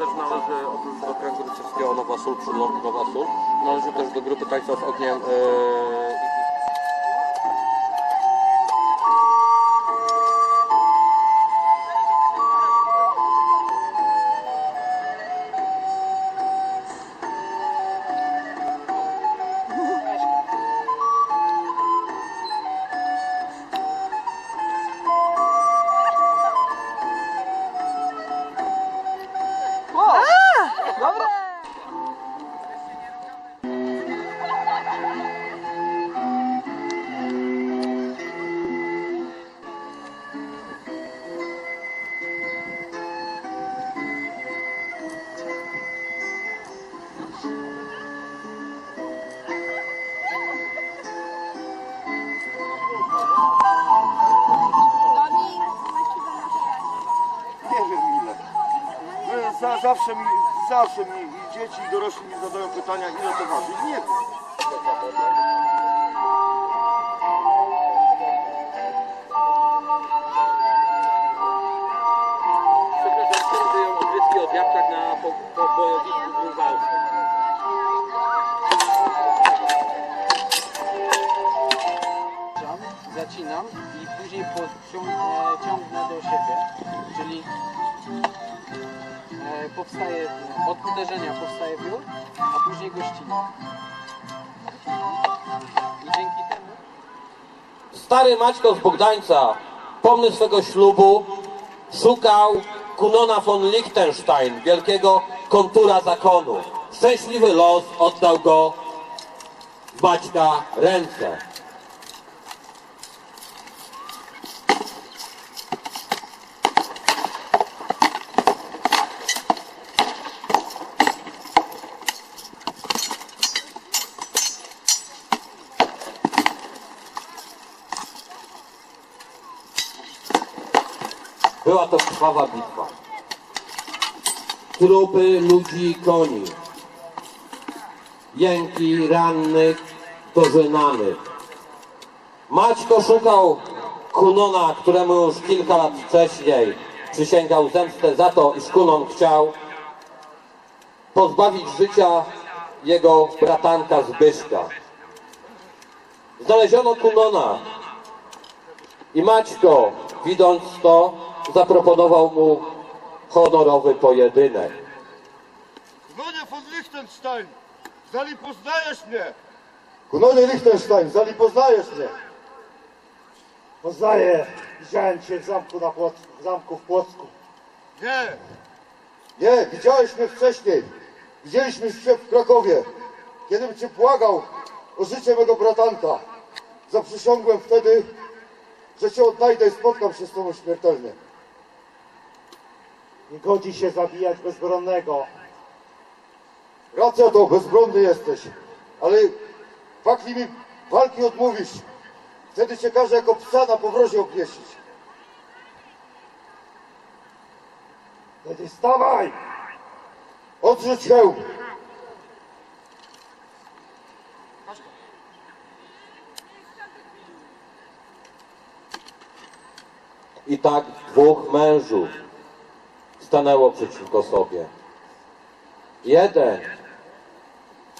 też należy oprócz do kręgu rycerskiego Nowa Sól przy Lordu Nowa Sól, należy też do grupy tańca z ogniem e, za, zawsze mi, zawsze mi i dzieci i dorośli mi zadają pytania, ile to waży. Nie wiem. Przepraszam, skąd wyjął odbytki od jabłek na po, po bojowisku grunwaldzkim? zacinam i później podciąg- e, ciągnę do siebie, czyli powstaje, od uderzenia powstaje wiór, a później go ścinam. I dzięki temu Stary Maćko z Bogdańca, pomny swego ślubu, szukał Kunona von Liechtenstein, wielkiego kontura zakonu. Szczęśliwy los oddał go w Maćka ręce. Była to krwawa bitwa. Trupy ludzi i koni. Jęki rannych, dożynanych. Maćko szukał Kunona, któremu już kilka lat wcześniej przysięgał zemstę za to, iż Kunon chciał pozbawić życia jego bratanka Zbyszka. Znaleziono Kunona, i Maćko, widząc to, zaproponował mu honorowy pojedynek. Kunonie von Liechtenstein, zali poznajesz mnie. Kunonie Liechtenstein, zali poznajesz mnie. Poznaję, widziałem cię w zamku, na w zamku w Płocku. Nie. Nie, widziałeś mnie wcześniej. Widzieliśmy się w Krakowie, kiedym cię błagał o życie mego bratanka. Zaprzysiągłem wtedy, że cię odnajdę i spotkam się z tobą śmiertelnie. Nie godzi się zabijać bezbronnego. Racja to, bezbronny jesteś, ale fakli mi walki odmówisz. Wtedy cię każę jako psa na powrozie obwiesić. Wtedy stawaj! Odrzuć hełm. I tak dwóch mężów stanęło przeciwko sobie. Jeden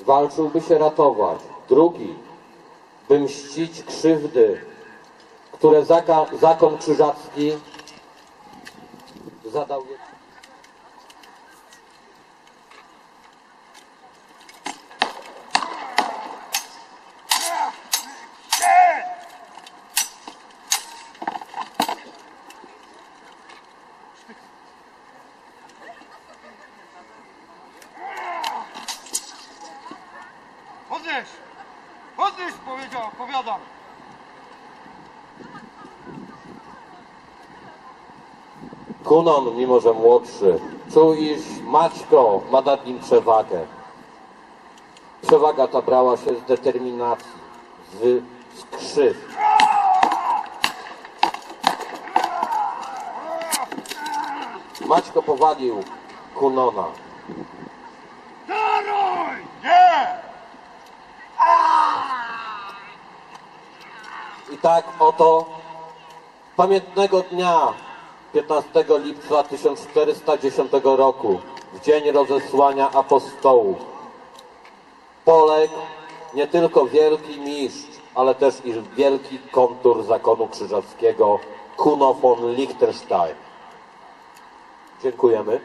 walczył, by się ratować, drugi, by mścić krzywdy, które zakon krzyżacki zadał. Kunon, mimo że młodszy, czuł, iż Maćko ma nad nim przewagę. Przewaga ta brała się z determinacji, z, z krzyw. Maćko powalił Kunona. Nie! I tak oto pamiętnego dnia 15 lipca 1410 roku w dzień rozesłania apostołów poległ nie tylko wielki mistrz, ale też i wielki kontur zakonu krzyżackiego Kuno von Liechtenstein. Dziękujemy.